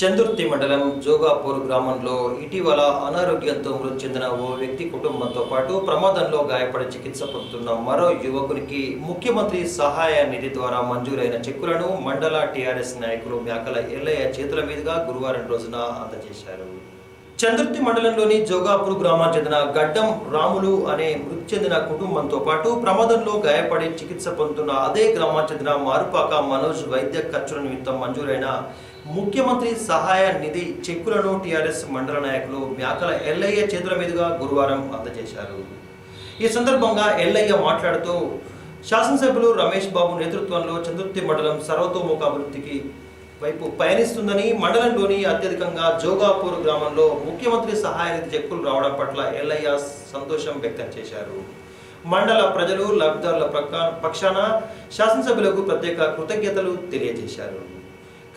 చందుర్తి మండలం జోగాపూర్ గ్రామంలో ఇటీవల అనారోగ్యంతో మృతి చెందిన ఓ వ్యక్తి కుటుంబంతో పాటు ప్రమాదంలో గాయపడి చికిత్స పొందుతున్న మరో యువకునికి ముఖ్యమంత్రి సహాయ నిధి ద్వారా మంజూరైన చెక్కులను మండల టీఆర్ఎస్ నాయకులు మేకల ఎల్లయ్య చేతుల మీదుగా గురువారం రోజున అందజేశారు. చందుర్తి మండలంలోని జోగాపూర్ గ్రామానికి చెందిన గడ్డం రాములు అనే మృతి చెందిన కుటుంబంతో పాటు ప్రమాదంలో గాయపడి చికిత్స పొందుతున్న అదే గ్రామానికి చెందిన మారుపాక మనోజ్ వైద్య ఖర్చుల నిమిత్తం మంజూరైన ముఖ్యమంత్రి సహాయ నిధి చెక్కులను టీఆర్ఎస్ మండల నాయకులు మేకల ఎల్లయ్య చేతుల మీదుగా గురువారం అందజేశారు. ఈ సందర్భంగా ఎల్లయ్య మాట్లాడుతూ శాసనసభ్యులు రమేష్ బాబు నేతృత్వంలో చందుర్తి మండలం సర్వతోముఖ అభివృద్ధికి వైపు పయనిస్తుందని మండలంలోని అత్యధికంగా జోగాపూర్ గ్రామంలో ముఖ్యమంత్రి సహాయ నిధి చెక్కులు రావడం పట్ల ఎల్లయ్య సంతోషం వ్యక్తం చేశారు. మండల ప్రజలు లబ్ధిదారుల పక్షాన శాసనసభ్యులకు ప్రత్యేక కృతజ్ఞతలు తెలియజేశారు.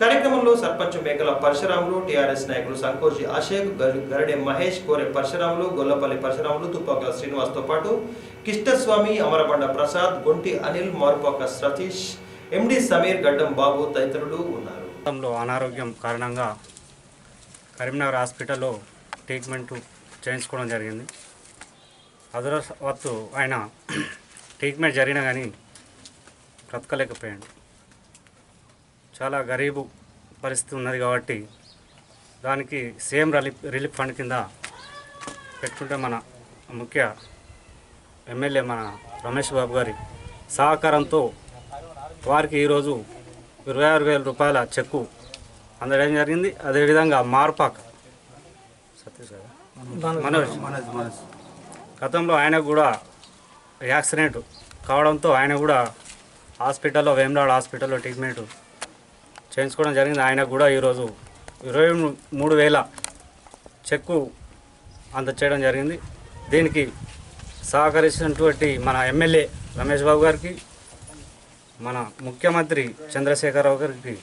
కార్యక్రమంలో సర్పంచ్ మేకల పరశురాములు టీఆర్ఎస్ నాయకులు సంకోజి అశేక్ గరుడే గరడే మహేష్ కోరె పరశురాములు గొల్లపల్లి పరశురాములు తుపాకల శ్రీనివాస్తో పాటు కిష్టస్వామి అమరబండ ప్రసాద్ గొంటి అనిల్ మారుపాక సతీష్ ఎండి సమీర్ గడ్డం బాబు తదితరులు ఉన్నారు. గతంలో అనారోగ్యం కారణంగా కరీంనగర్ హాస్పిటల్లో ట్రీట్మెంట్ చేయించుకోవడం జరిగింది. అదృష్టవత్తు ఆయన ట్రీట్మెంట్ జరిగినా కానీ బ్రతకలేకపోయాడు. చాలా గరీబు పరిస్థితి ఉన్నది కాబట్టి దానికి సేమ్ రిలీఫ్ రిలీఫ్ ఫండ్ కింద పెట్టుకుంటే మన ముఖ్య ఎమ్మెల్యే మన రమేష్ బాబు గారి సహకారంతో వారికి ఈరోజు ఇరవై ఆరు వేల రూపాయల చెక్కు. అందడం జరిగింది? అదేవిధంగా మార్పాక్. సతీష్ గారా? మనోజ్. గతంలో ఆయనకు కూడా యాక్సిడెంట్ కావడంతో ఆయన కూడా హాస్పిటల్లో వేమనాడు హాస్పిటల్లో ట్రీట్మెంట్ చేయించుకోవడం జరిగింది. ఆయనకు కూడా ఈరోజు ఇరవై మూడు వేల చెక్కు అందచేయడం జరిగింది. దీనికి సహకరించినటువంటి మన ఎమ్మెల్యే రమేష్ బాబు గారికి మన ముఖ్యమంత్రి చంద్రశేఖరరావు గారికి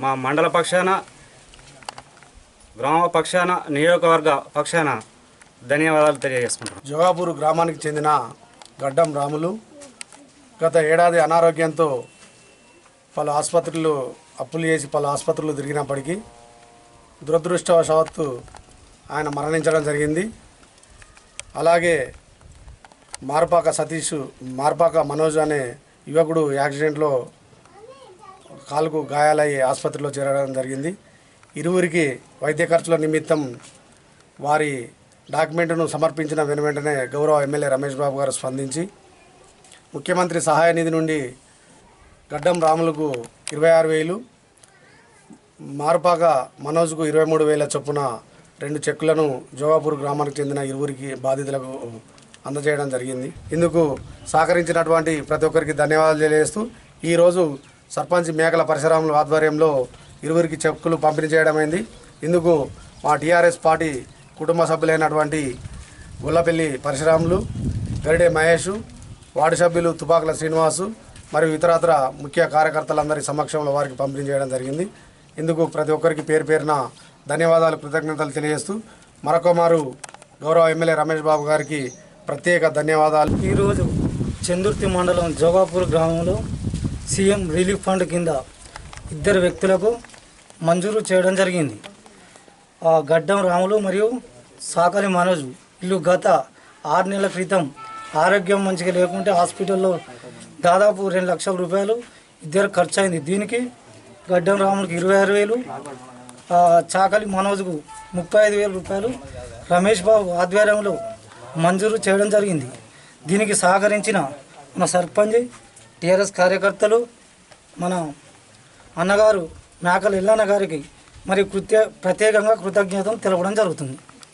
మా మండల పక్షాన గ్రామ పక్షాన నియోజకవర్గ పక్షాన ధన్యవాదాలు తెలియజేసుకుంటాం జోగాపూర్ గ్రామానికి చెందిన గడ్డం రాములు గత ఏడాది అనారోగ్యంతో పలు ఆసుపత్రులు అప్పులు చేసి పలు ఆసుపత్రులు తిరిగినప్పటికీ దురదృష్టవశాత్తు ఆయన మరణించడం జరిగింది. అలాగే మార్పాక సతీష్ మార్పాక మనోజ్ అనే యువకుడు యాక్సిడెంట్లో కాలుకు గాయాలయ్యి ఆసుపత్రిలో చేరడం జరిగింది. ఇరువురికి వైద్య ఖర్చుల నిమిత్తం వారి డాక్యుమెంట్ను సమర్పించిన వెను వెంటనే గౌరవ ఎమ్మెల్యే రమేష్ బాబు గారు స్పందించి ముఖ్యమంత్రి సహాయ నిధి నుండి గడ్డం రాములకు ఇరవై ఆరు వేలు మారుపాక మనోజ్కు ఇరవై మూడు వేల చొప్పున రెండు చెక్కులను జోగాపూర్ గ్రామానికి చెందిన ఇరువురికి బాధితులకు అందజేయడం జరిగింది. ఇందుకు సహకరించినటువంటి ప్రతి ఒక్కరికి ధన్యవాదాలు తెలియజేస్తూ ఈరోజు సర్పంచ్ మేకల పరశురాముల ఆధ్వర్యంలో ఇరువురికి చెక్కులు పంపిణీ చేయడమైంది ఇందుకు మా టీఆర్ఎస్ పార్టీ కుటుంబ సభ్యులైనటువంటి గుల్లపల్లి పరశురాములు గరిడే మహేష్ వార్డు సభ్యులు తుపాకుల శ్రీనివాసు మరియు ఇతరత్ర ముఖ్య కార్యకర్తలందరి సమక్షంలో వారికి పంపిణీ చేయడం జరిగింది. ఇందుకు ప్రతి ఒక్కరికి పేరు పేరున ధన్యవాదాలు కృతజ్ఞతలు తెలియజేస్తూ మరొక మారు గౌరవ ఎమ్మెల్యే రమేష్ బాబు గారికి ప్రత్యేక ధన్యవాదాలు. ఈరోజు చందుర్తి మండలం జోగాపూర్ గ్రామంలో సీఎం రిలీఫ్ ఫండ్ కింద ఇద్దరు వ్యక్తులకు మంజూరు చేయడం జరిగింది. ఆ గడ్డం రాములు మరియు సాకలి మనోజ్ వీళ్ళు గత ఆరు నెలల క్రితం ఆరోగ్యం మంచిగా లేకుంటే హాస్పిటల్లో దాదాపు రెండు లక్షల రూపాయలు ఇద్దరు ఖర్చు అయింది దీనికి గడ్డం రాములకు ఇరవై ఆరు వేలు చాకలి మనోజ్కు ముప్పై ఐదు వేల రూపాయలు రమేష్ బాబు ఆధ్వర్యంలో మంజూరు చేయడం జరిగింది. దీనికి సహకరించిన మన సర్పంచ్ టీఆర్ఎస్ కార్యకర్తలు మన అన్నగారు మేకల ఇల్లన్న గారికి మరి కృత్య ప్రత్యేకంగా కృతజ్ఞతలు తెలపడం జరుగుతుంది.